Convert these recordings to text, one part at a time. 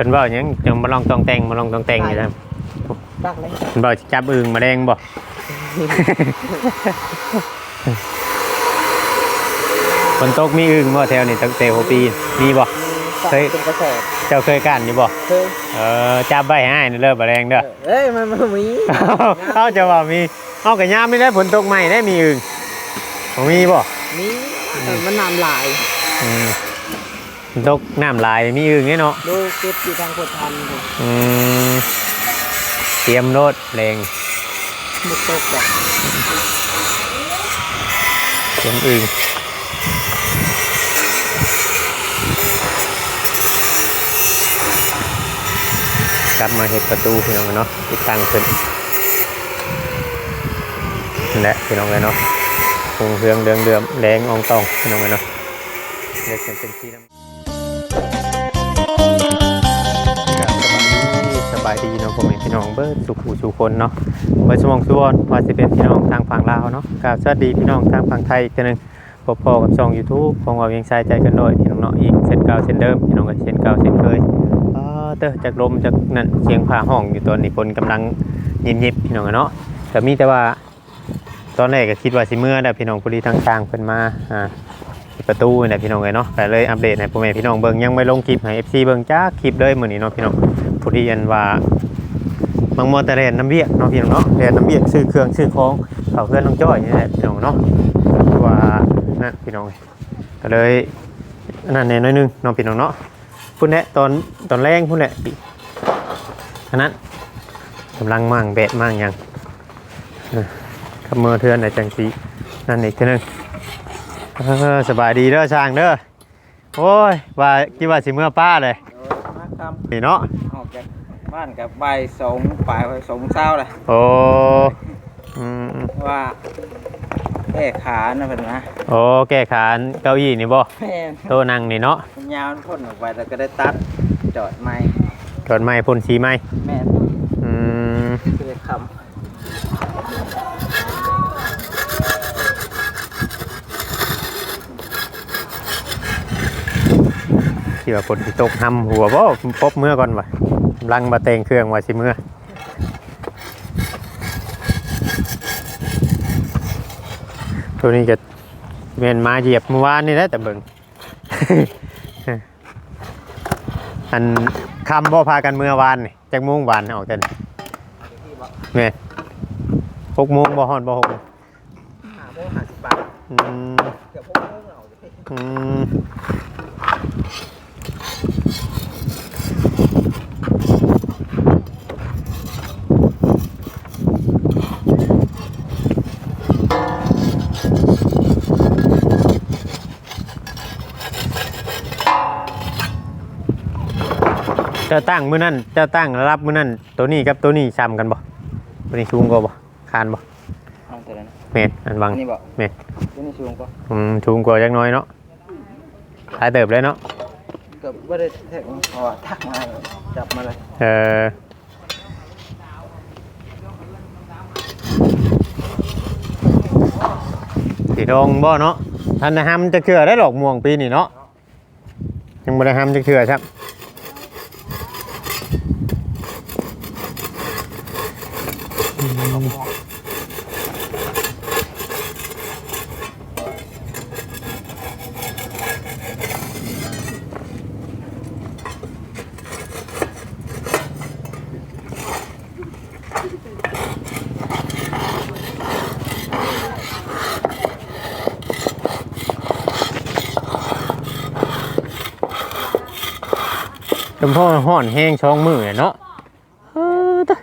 พิ่นเว้าหยังจังบ่ลองต้องแต่งบ่ลองต้องแต่งอยู่นะดักเลยเพิ่นเว้าสิจับอึ่งมาแดงบ่ ฝนตกมีอึ่งบ่แถวนี้ตั้งแต่หัวปีมีบ่เฮ้ยเป็นกระแสเจ้าเคยกันอยู่บ่ เคยเออจับใบให้นี่เลิกบ่แดงเด้อ เอ้ยมันมันมีเขาจะว่ามีเอากระยามไม่ได้ฝนตกใหม่ได้มีอึ่งบ่มีบ่ มีแต่มันน้ำลายอืมฝน ตกน้ำลายมีอึ่งแน่เนาะดูเก็บอยู่ทางโคทันผมอืมเตรียมรถแรงมุดตกแบบเตรียมอึ่งกลับมาเห็ดประตูพี่น้องเนาะติดตั้งขึ้นนั่นแหละพี่น้องเลยเนาะคงเรืองเดืองเดือมแดงอองตองพี่น้องเลยเนาะเรียกเป็นเป็นที่น้ำายดีสบายดีเนาะผมเป็นพี่น้องเบิร์ดสุขูสุคนเนาะเบิร์ดสมองส่วนว่าจะเป็นพี่น้องทางฝั่งลาวเนาะกราบสวัสดีพี่น้องทางฝั่งไทยอีกทีหนึงพบพอกับช่อง YouTube ของว่าเวียงชายใจกันโดยพี่น้องเนาะอีกเช่นเก่าเช่นเดิมพี่น้องก็เช่นเก่าเช่นเคยเออเตอจากลมจากนั่นเสียงผ่าห้องอยู่ตอนนี้ฝนกำลังยิบยิบๆพี่น้องอะเนาะแต่มีแต่ว่าตอนแรกก็คิดว่าสิเมื่อแต่พี่น้องพอดีทางทางเพิ่นมาอ่าประตูนี่แหละพี่น้องเลยเนาะแต่เลยอัปเดตให้พ่อแม่พี่น้องเบิ่งยังไม่ลงคลิปให้ FC เบิ่งจ้าคลิปเลยมื้อนี้เนาะพี่น้อง ผู้ที่ยันว่าบางมอเตอร์เรนน้ำเบียกเนาะพี่น้องเนาะเรนน้ำเบียกซื้อเครื่องซื้อของเขาเพื่อนน้องจ้อยนี่แหละพี่น้องเนาะคือว่านั่นพี่น้องก็เลยนั่นแน่น้อยหนึงเนาะพี่น้องเนาะพุ่นแหละตอนตอนแรงพุ่นแหละอันนั้นกำลังมั่งแบะมั่งหยังเออขับมือเทือนไหนจังสีนั่นอีกทีหนึงเออสบายดีเด้อช่างเด้อโอ้ยว่าคิดว่าสิเมื่อป้าเลยมาคนี่เนาะำ ออกจากบ้านกับใบายสองปลายสองเช้าเลยโอ้อืมว่าแก้ขานะเพิ่นนะโอ้แก้ขานเก้าอี้นี่บ่แม่นโตะนั่งนี่เนาะมันยาวมันพ่นออกไปแล้วก็ได้ตัดจอดไม้กดไม้พ่นสีไม้แม่น อืม คือได้ค ที่ว่าฝนสิตกหำหัวบ่ปบเมื่อก่อนว่ะกำลังมาแต่งเครื่องว่าสิเมื่อตัวนี้ก็เมนมาเหยียบเมื่อวานนี่แหละแต่เบิ่งอันคำบ่พากันเมื่อวานนี่จากโมงวานออกกันแม่หกโมงบ่ฮอดบ่หกโมงำหาโมงหาสิบบาทอืมเกือบหกโมงเอาอยู่อืม เจ้าตั้งมื้อนั้นเจ้าตั้งรับมื้อนั้นตัวนี้กับตัวนี้ซ้ำกันบ่ตัวนี้สูงกว่าบ่คานบ่เอาตัวนั้นเมตรอันวังอันนี้บอกแม่นตัวนี้สูงกว่าอืมสูงกว่าจักหน้อยเนาะหลายเติบเลยเนาะเกือบไม่ได้แทกเพราะว่าทักมาจับมาเลยเออสีดงบ่เนาะท่านนะฮัมจะเชื่อได้หรอกม่วงปีนี่เนาะยังบ่ได้ฮัมจะเชื่อครับ จมพ่อห่อนแห้งช่องมือเนาะเออตะ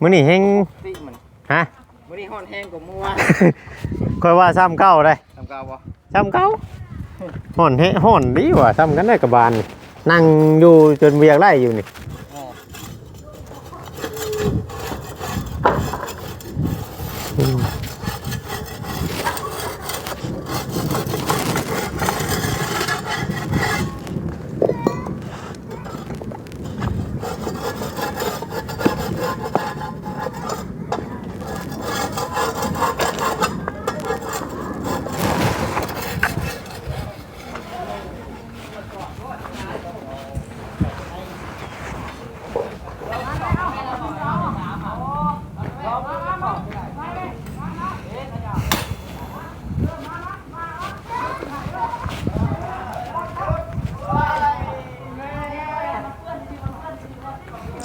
มื้อนี้แห้งตีมันฮะ วันนี้ห้อนแห้งกว่าเมื่อวานค่อยว่าซ้ำเก้าได้ทำกาวบ่ซ้ำเก้าห่อนแห้งห่อนดีว่ะซ้ำกันได้กับบานนี่นั่งอยู่จนเวียกไล่อยู่นี่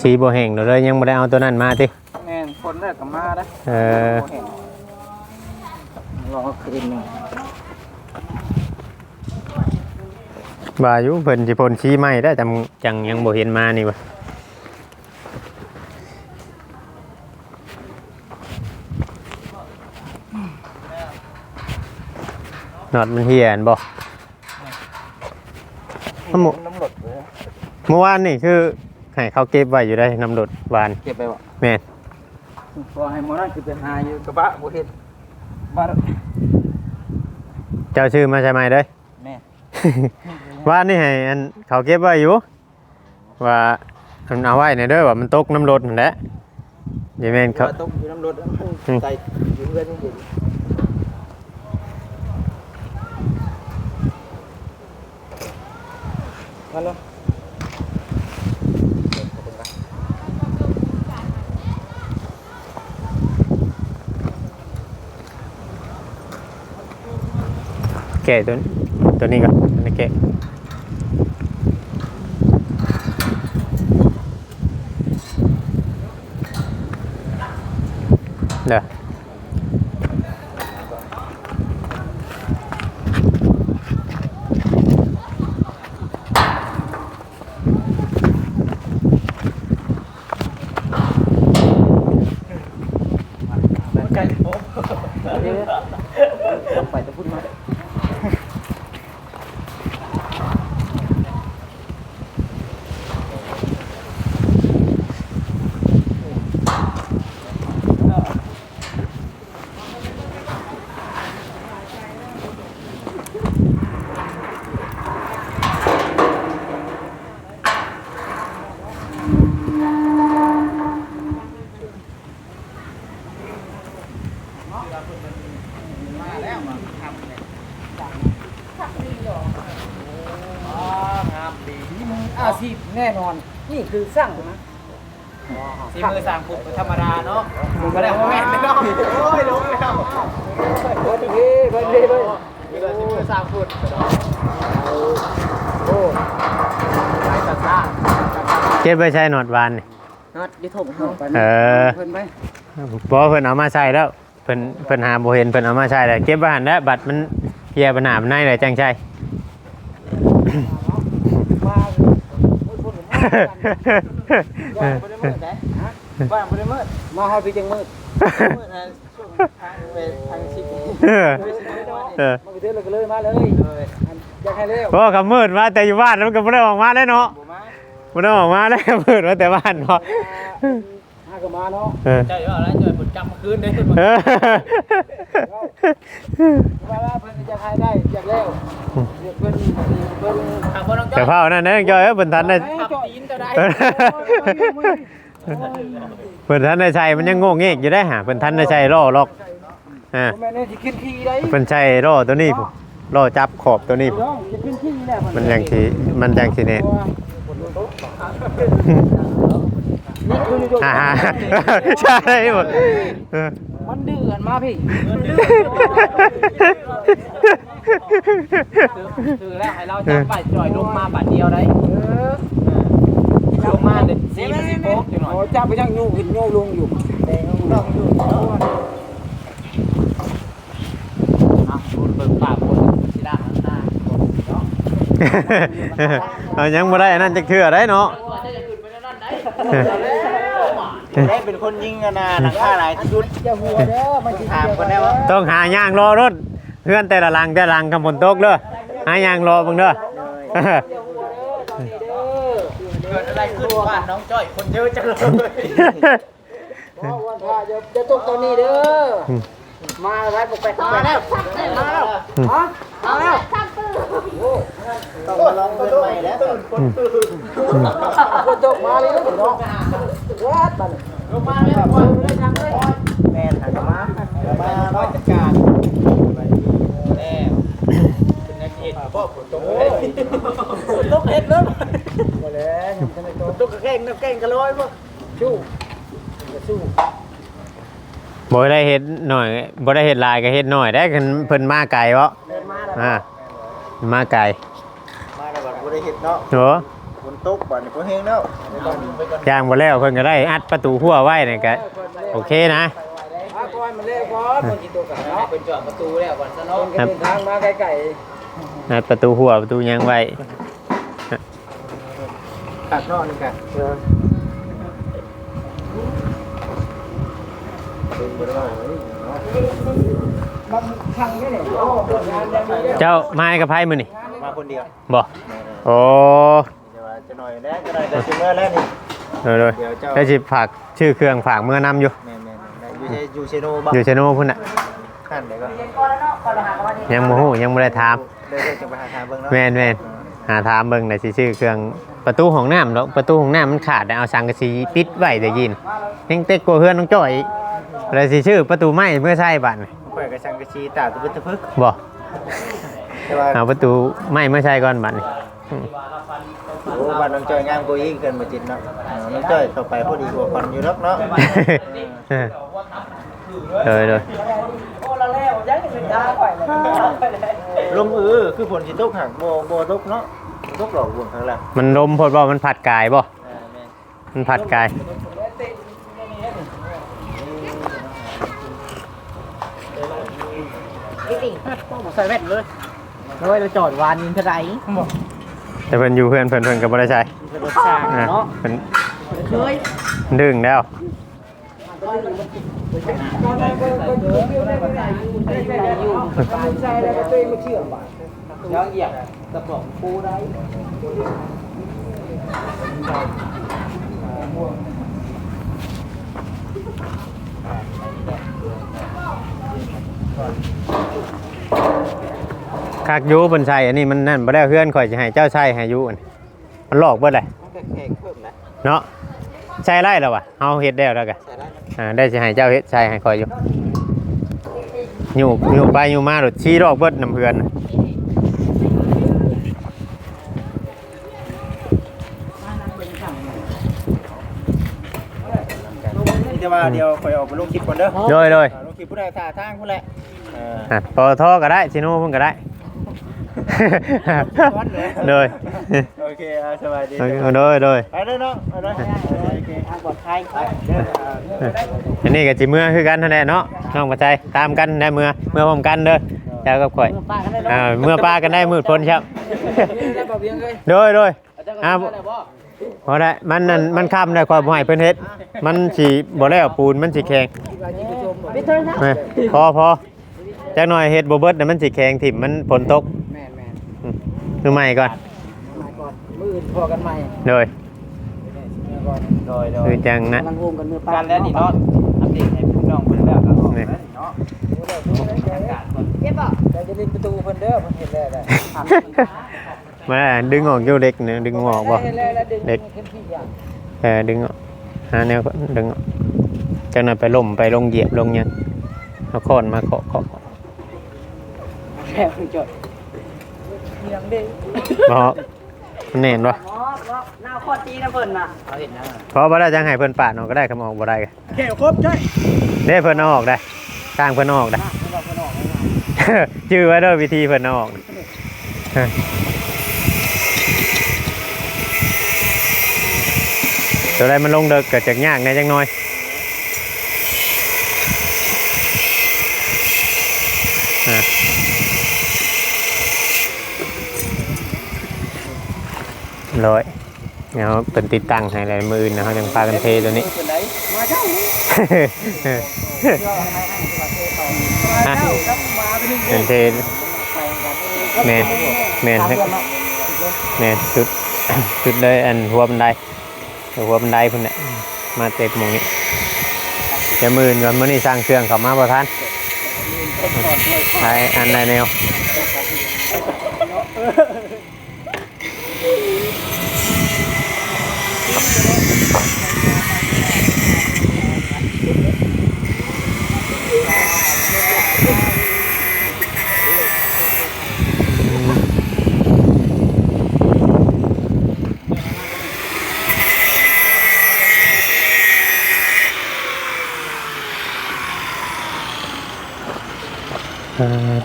สีบ่แห้งเลยยังบ่ได้เอาตัวนั้นมาติแม่นคนแรกก็มานะเออบ่เห็นรอคืนหนึงว่าอยู่เพิ่นสิพ่นสีใหม่ได้จำจังยังบ่เห็นมานี่วะนอดมันเหียนบ่น้ำหมกน้ำหลดเลยเมื่อวานนี่คือ ให้เขาเก็บไว้อยู่ได้น้ำรดหวานเก็บไปบ่แม่นพอให้หมอนั่นคือไปหาอยู่กระบะบ่เห็นบ้านเจ้าชื่อมาใช่ไหมเด้ยแม่ว่านนี่ให้อันเขาเก็บไว้อยู่ ว่าอันเอาไว้ในเด้อว่ามันตกน้ำรดนั่นแหละอย่าแม่นเขาว่าตกอยู่น้ำรถมันใจอยู่เพื่อนนี่อยู่มาแล้ว กะตัวนี้ตัวนี้ก่อนอันนี้แกะเด้อไก่โอ้เดี๋ยวไปจะพูดมาอา นี่คือสร้างนะสีมือสร้างปุ๊บธรรมดาเนาะมันก็ได้ว่าแม่นเนาะโอ้ยลงแล้วคนดีคนดีเลยนี่ก็สีมือสร้างปุ๊บโอ้ไร้ตัดซ่าเก็บไว้ใช้หนอดหวานนี่นัดยี่ถงเข้าไปเออเพิ่นไปบ่เพิ่นเอามาใช้แล้วเพิ่นเพิ่นหาบ่เห็นเพิ่นเอามาใช้แล้วเก็บไว้หั่นแล้วบัตรมันเหียปัญหามันในเลยจังใช่ มาโอ้ยคนมา ว่างบ่ได้มืดนะฮะว่างบ่ได้มืดมาฮอดพี่จังมืดมืดนะช่วงทางไปทางชิดเออเออมันก็เดินเลยก็เลยมาเลยอยากให้เร็วเพราะว่าคำมืดมาแต่อยู่บ้านมันก็ไม่ได้ออกมาเลยเนาะไม่ได้ออกมาเลยคำมืดมาแต่บ้านเนาะ ก็มาเนาะเออ ใจว่าแล้วจอยผลจำเมื่อคืนได้ขึ้นมาเออว่าว่าเพิ่นอยากให้ได้อยากเร็วเดี๋ยวเพิ่นเพิ่นทางพ่อน้องจ้แต่อยเผานั่นเองจอยเอ้ยเพิ่นทันได้ขับตีนก็ได้เพิ่นทันได้ใช้มันยังโง่เงกอยู่ได้หาเพิ่นทันได้ใช้ล่อล็อกอ่าแม่นี่สิขึ้นขี้ได้เพิ่นใช้ล่อตัวนี้พุ่นล่อจับขอบตัวนี้พุ่นน้องจะขึ้นขี้แน่มันยังสิมันยังสิเนี่ยนี่คือ อยู่อ่าใช่หมดเออมันดื้อกันมาพี่คือแล้วให้เราจับไปจอยลงมาบาทเดียวได้เออลงมาเด็ดสีมันสีโป๊กจังหน่อยโอ้จับไปยังยูขึ้นยูลงอยู่ต้องอยู่อะคุณเบิ่งปากคนสีด้านหน้าเอายังบ่ได้อันนั้นจักเทื่อได้เนาะ ได้เป็นคนยิงกันนะหลังคาหลายชุดจะหัวเด้อมันถามกันได้ว่าต้องหายางรอรถเพื่อนแต่ละหลังแต่ละหลังกำฝนตกเด้อหายางรอเบิ่งเด้อเกิดอะไรขึ้นบ้านน้องจ้อยคนเยอะจังเลยวันพระจะจะตกตอนนี้เด้อมาแล้วปกแปกมาแล้วมาแล้วฮะมาแล้วต้องมาลองเงินใหม่แล้วจะตกมาเลยเนาะวัดมัน ลงมาแล้วก่อนแม่ถังมามาราชการแน่เป็นนักเอกพ่ฝนตกเลยตกเห็ดแล้วมาแล้วยังไม่ตกตกกระแกงน้ำแกงกระลอยป่ชู้สู้บ่ได้เฮ็ดหน่อยบ่ได้เฮ็ดลายก็เฮ็ดหน่อยได้คันเพิ่นมาไกลบ่เดินมาแล้วอ่ามาไกลมาแล้วบ่ได้เห็ดเนาะโห ตกบัดนี้บ่แห้งแล้วย่างบ่แล้วเพิ่นก็ได้อัดประตูหัวไว้นี่ก็โอเคนะอะก่อนมันเร็วก่อนคนกินตัวกันเนาะเป็นจอดประตูแล้วก่อนซะเนาะครับเดินทางมาไกลอัดประตูหัวประตูยังไว้ตัดนอนี่กันมันพังนี่เนี่ยโอ้เปิดงานยังมีเด้อเจ้ามาให้กับไผมื้อนี่มาคนเดียวบ่โอ้ หน่อยแล้วจะหน่อยแต่สิเมื่อแล้วนี่เออเลยเดี๋ยวเจ้า ได้สิฝากชื่อเครื่องฝากเมื่อนํอยู่แม่ๆๆอยู่ในยูเชโนบ่อยู่เชโนพุ่นน่ะขั้นเดี๋ยวก็ยังบ่ฮู้ยังบ่ได้ถามเดี๋ยวจะไปหาทางเบิ่งเนาะแม่นแม่นหาถามเบิ่งได้สิชื่อเครื่องประตูห้องน้ำดอกประตูห้องน้ำมันขาดเอาสังกะสีปิดไว้ได้ยินยังเต็กกว่าเพื่อนน้องจ้อยอีกเลยสิชื่อประตูไม้เมื่อใช่บัดนี่ข่อยก็ช่างกระชีตาตะบึดตะพึกบ่แต่ว่าเอาประตูไม้เมื่อใช่ก่อนบัดนี่อืม โอ้บ้านน้องจ้อยงามกว่าอีกเกินมาจิตเนาะเออน้องจ้อยเข้าไปพอดีกว่าคนอยู่เนาะเนาะเออเลยโอ้เราแล้วยังเป็นทางไปเลยไปเลยลมเออคือฝนสิตกหักบ่บ่ตกเนาะตกหลอกวงข้างล่างมันลมพดบ่มันผัดกายบ่อ่าแม่นมันผัดกายใส่แว่นเลยแล้วไว้เราจอดวานยิงเท่าไหร่บอก แต่เพิ่นอยู่เพื่อนเพิ่นเพิ่นก็บ่ได้ใช้รถสร้างอะเนาะเพิ่นเคยดึงแล้วใช่แล้วก็ตัวเองไม่เชื่อบ่ยังเหยียบกระป๋องปูได้ คักอยู่เพิ่นใช้อันนี้มันนั่นบ่ได้เพื่อนข่อยสิให้เจ้าใช้ให้อยู่อันนี้มันหลอกเบิดเลยมันก็แข็งเพิ่มนะเนาะใช้ได้แล้ววะเฮาเฮ็ดได้แล้วกันใช่ได้อ่าได้สิให้เจ้าเฮ็ดใช้ให้คอยอยู่อยู่อยู่ไปอยู่มาโดดชี้รอกเบิดน้ำเพื่อนน่ะแต่ว่าเดี๋ยวข่อยออกไปลงคลิปก่อนเด้อโดยโดยอ่าลงคลิปผู้ใดท่าทางผู้แหละเอออะปอทอก็ได้ชิโน่เพิ่นก็ได้ โดยโอเคเอาสบายดีโดยโดยไปเด้อเนาะไปเด้อโอเคทางปลอดภัยไปเด้ออ่าอันนี้ก็จิเมื่อคือกันนั่นแหละเนาะน้องกระจายตามกันได้เมื่อเมื่อพร้อมกันเด้อเจ้ากับข่อยป้ากันได้อ่าเมื่อปลากันได้มืดพ้นครับได้บ่เบียงเลยโดยโดยอาจารย์อ่าก็ได้บ่พอได้มันนั่นมันค้ำได้ความบ่ให้เพิ่นเฮ็ดมันสิบ่แล้วปูนมันสิแข็งพี่เทิงครับแม่พอพอจักหน่อยเฮ็ดบ่เบิดน่ะมันสิแข็งถิ่มมันฝนตกแม่นแม่นอื มคือใหม่ก่อนมาก่อนมืออื่นพอกันใหม่โดยก่อนโดยโดคืยอจังนะกำลังรวมกันมือป้าการแล้วนี่เนาะอัปเดตให้พี่น้องเพิ่นแล้วก็ออกแล้วนี่เนาะเก็บบ่ได้จะเล่นประตูเพิ่นเด้อเพิ่นเห็นแล้วได้มาดึงออกอยู่เด็กเนี่ยดึงออกบ่เด็กขึ้นที่อย่างเออดึงออกหาแนวดึงออกจังนั้นไปล่มไปลงเหยียบลงหยังเอาค้อนมาเคาะเคาะแค่คือจด เมียงเด้บ่มันแน่นบ่อ๋อหน้าข้อจีนะเพิ่นน่ะเอาเห็นนะเพราะบ่ได้จังให้เพิ่นปาดออกก็ได้คำออกบ่ได้ก็แค่ครบใช่เด้เพิ่นเอาออกได้สร้างเพิ่นเอาออกได้ บอกเพิ่นออกชื่อไว้เด้อวิธีเพิ่นเอาออกตัวใดมันลงเด็กก็จักยากแหน่จังน้อย ร้อยเดี๋ยวเป็นติดตั้งให้อะไรมืออื่นนะเขาจังพากันเทตัวนี้เพิ่นได้มาเจ้านี่ฮะมาเมาไปนึงเป็นเทแมนแมนแมนจุดจุดเลยอันหัวบันไดหัวบันไดพุ่นเนี่ยมาเต็มมงนี้จะมือนก่อนมื่อนี้สร้างเครื่องเขามาประทานไออันใดแนว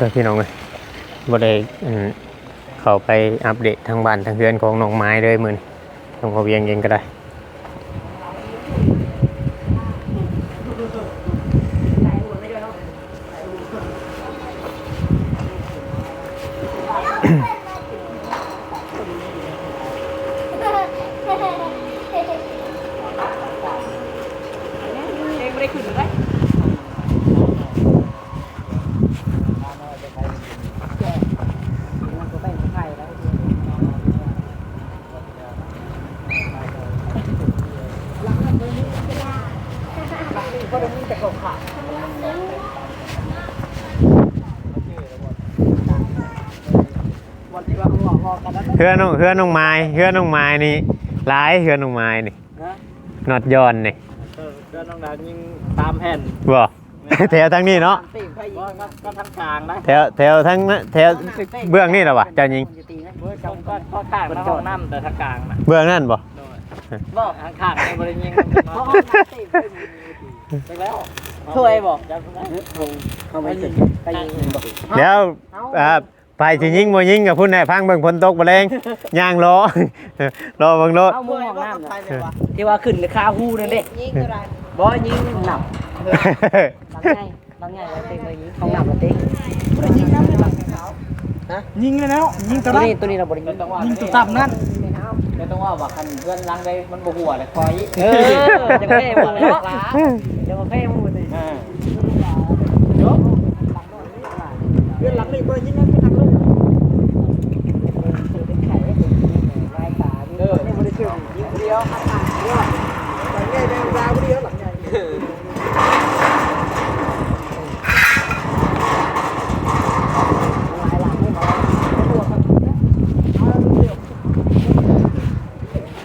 ออตัวพี่น้องเลยบ่ได้เข้าไปอัปเดตทางบ้านทางเรือนของน้องไม้เลยมือนของพอเวียงเองก็ได้ เฮือน้องเฮือน้องไม้เฮือน้องไม้นี่หลายเฮือน้องไม้นี่นอดยอนนี่เออเดินน้องดาวยิงตามแผ่นบ่แถวทั้งนี้เนาะก็ก็ทั้งกลางนะแถวแถวทั้งนั้นแถวเบื้องนี่เหรอวะเจ้ายิงเมื่อก็ก็ก็ข้างนะห้องน้ำแต่ทางกลางนะเบื้องนั่นบ่บอกทางข้างในบริยิงไปแล้วช่วยบอกจะเข้าไปยิงไปยิงบอกเดี๋ยวอ่า ไปสิยิงบ่ยิงกับพุ่นให้ฟังเบิ่งฝนตกบ่แรงย่างรอ รอเบิ่งรถเอามือห้องน้ำที่ว่าขึ้นคาหูนั่นเด้ยิงเท่าไรบ่ยิงหนับบางไงบางไงเราเต็มเลยยิงของหนักเราเต็มยิงเลยแล้วยิงตัตัววนี้นี้ตัวนี้เราบริยิงต้องว่ายิงตัวต่ำนั่นไม่ต้องว่าว่าคันเพื่อนล้างได้มันบ่หัวเลยคอยเออจะเพ่หมดเลยจะมาเพ่หมดเลย เพื่อนหลังนี่เพื่อนยิงนั่นไม่ทำเลย เป็นไข่เป็นลายตา เออนี่บริสุทธิ์ยิงเดียว หลังใหญ่แดงดาวเดียวหลังใหญ่ ลายหลังไม่มาตัวครับ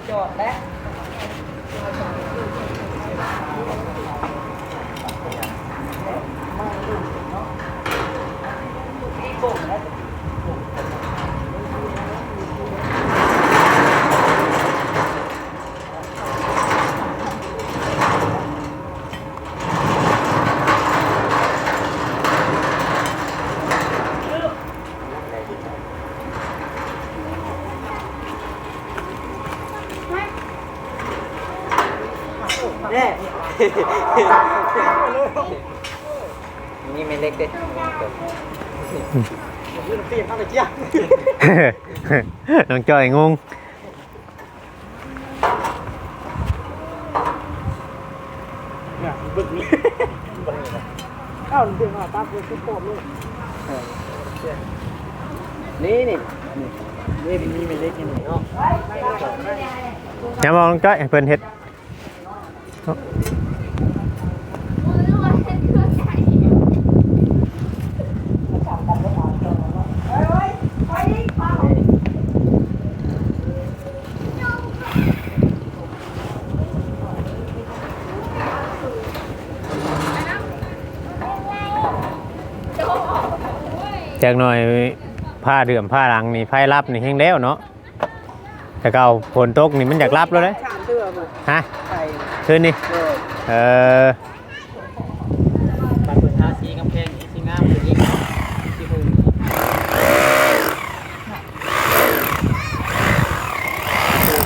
จอดแล้ว นี่ไม่เล็กเด้เปลี่ยนอะไรเจ้าน้องจ้อยงงเนี่ยบึกนี้เอ้าเปลี่ยนมาตาเป็นโคตรเลยนี่นี่นี่มีไม่เล็กนี่เนาะอย่ามองน้องจ้อยให้เพิ่นเฮ็ด จากหน่อยผ้าเดือมผ้าหลังนี่ไพ่รับนี่แห้งแล้วเนาะแต่เก่าฝนตกนี่มันอยากรับแล้วเลยชาเสื้อบุฮะไข่คืนนี่เออ ปัดเปิดทาสีกำแพงอีสีงามสีเนาะสีหุ่น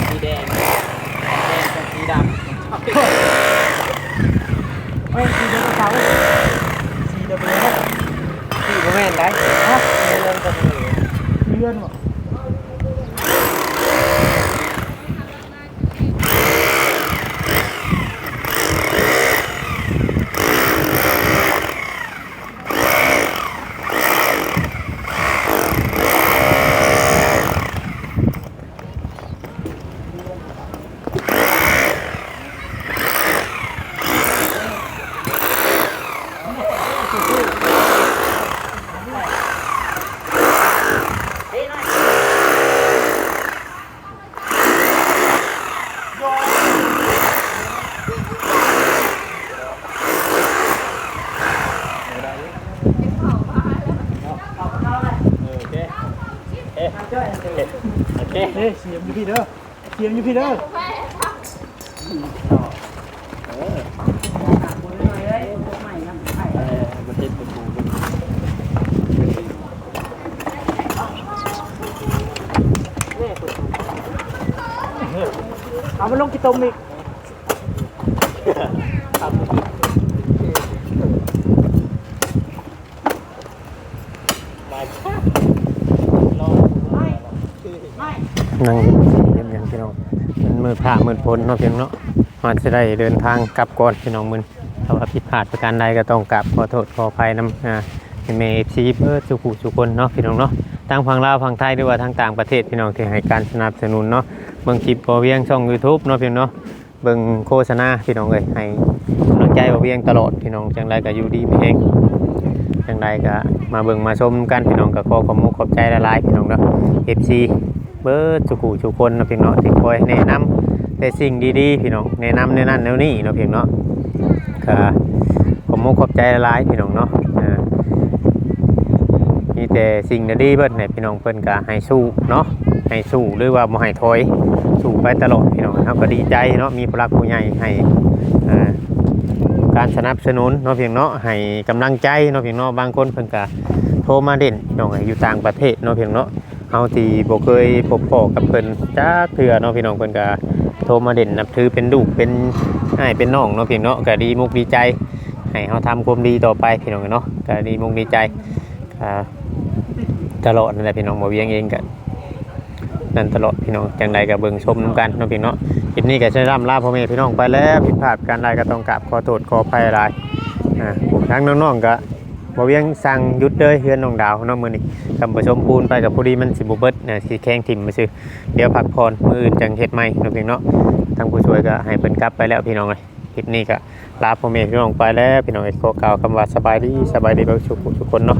สีแดงแดงกับสีดำ เฮ้ยสีเดียวกับเขาสีเดียวกันเลย สีบ่แม่นได้ฮะเรื่องกับ เลื่อนหมด โอเคเอ๊ะ โอเคเฮ้เสียมอยู่พี่เด้อเสียมอยู่พี่เด้อประเทศประตูเมันลงกี่ตมอีก นั่งเยี่ยมยังพี่น้องมันมือ ผ่ามือพ้นเนาะพี่น้องเนาะมันจะได้เดินทางกลับก่อนพี่น้องมึนถ้าว่าผิดพลาดประการใดก็ต้องกลับขอโทษขออภัยนำอ่าเมย์ซีเพื่อสุขุสุคนเนาะพี่น้องเนาะทั้งฝั่งลาวฝั่งไทยหรือว่าทั้งต่างประเทศพี่น้องที่ให้การสนับสนุนเนาะเบิ่งคลิปบ่เวียงช่อง YouTube เนาะพี่น้องเนาะเบิ่งโฆษณาพี่น้องเอ้ยให้กำลังใจบ่เวียงตลอดพี่น้องจังไรก็อยู่ดีมีเองจังไรก็มาเบิ่งมาชมกันพี่น้องก็ขอขอบคุณขอบใจหลายๆพี่น้องเนาะ FC เบิร์ดสุขุสุคนเนาะพี่น้องที่คอยแนะนำ แต่สิ่งดีๆพี่น้องแนะนำในนั้นแนวนี้เนาะพี่น้องก็ผมมุกขอบใจหลายพี่น้องเนาะอ่ามีแต่สิ่งดีๆเบิดเนี่ยพี่น้องเพิ่นก็ให้สู้เนาะให้สู้หรือว่าบ่ให้ถอยสู้ไปตลอดพี่น้องเฮาก็ดีใจเนาะมีผู้รักผู้ใหญ่ให้การสนับสนุนเนาะเพียงเนาะให้กำลังใจเนาะเพียงเนาะบางคนเพิ่นก็โทรมาเด่นพี่น้องอยู่ต่างประเทศเนาะเพียงเนาะ เฮาที่บ่เคยพบพ่อกับเพิ่นจักเทื่อเนาะพี่น้องเพิ่นก็โทรมาเด่นนับถือเป็นลูกเป็นอ้ายเป็นน้องเนาะพี่เนาะก็ดีมุกดีใจ ให้เฮาทำความดีต่อไปพี่น้องเนาะก็ดีมุกดีใจก็ตลอดนั่นแหละพี่น้องบ่เวียงเองก็นั่นตลอดพี่น้องจังใดก็เบิ่งชมนํกันเนาะพี่เนาะคลิปนี้ก็ใช้ร่ำลาพ่อแม่พี่น้องไปแล้วผิดพลาดการใดก็ต้องกราบขอโทษขออภัยหลายอ่าทั้งน้องๆก็ บ่เวียงสั่งยุดเลยเฮือนน้องดาวเนาะมื้อนี้กำประชมปูนไปกับพอดีมันสิบ่เบิดน่ะสิแข้งถิ่มมาซื่อเดี๋ยวพักผ่อนมื้ออื่นจังเฮ็ดใหม่เนาะพี่เนาะทางผู้ช่วยก็ให้เพิ่นกลับไปแล้วพี่น้องเอ้ยคลิปนี้ก็ลาพ่อแม่พี่น้องไปแล้วพี่น้องเอ้ยขอกล่าวคำว่าสบายดีสบายดีเบ่ทุกทุกคนเนาะ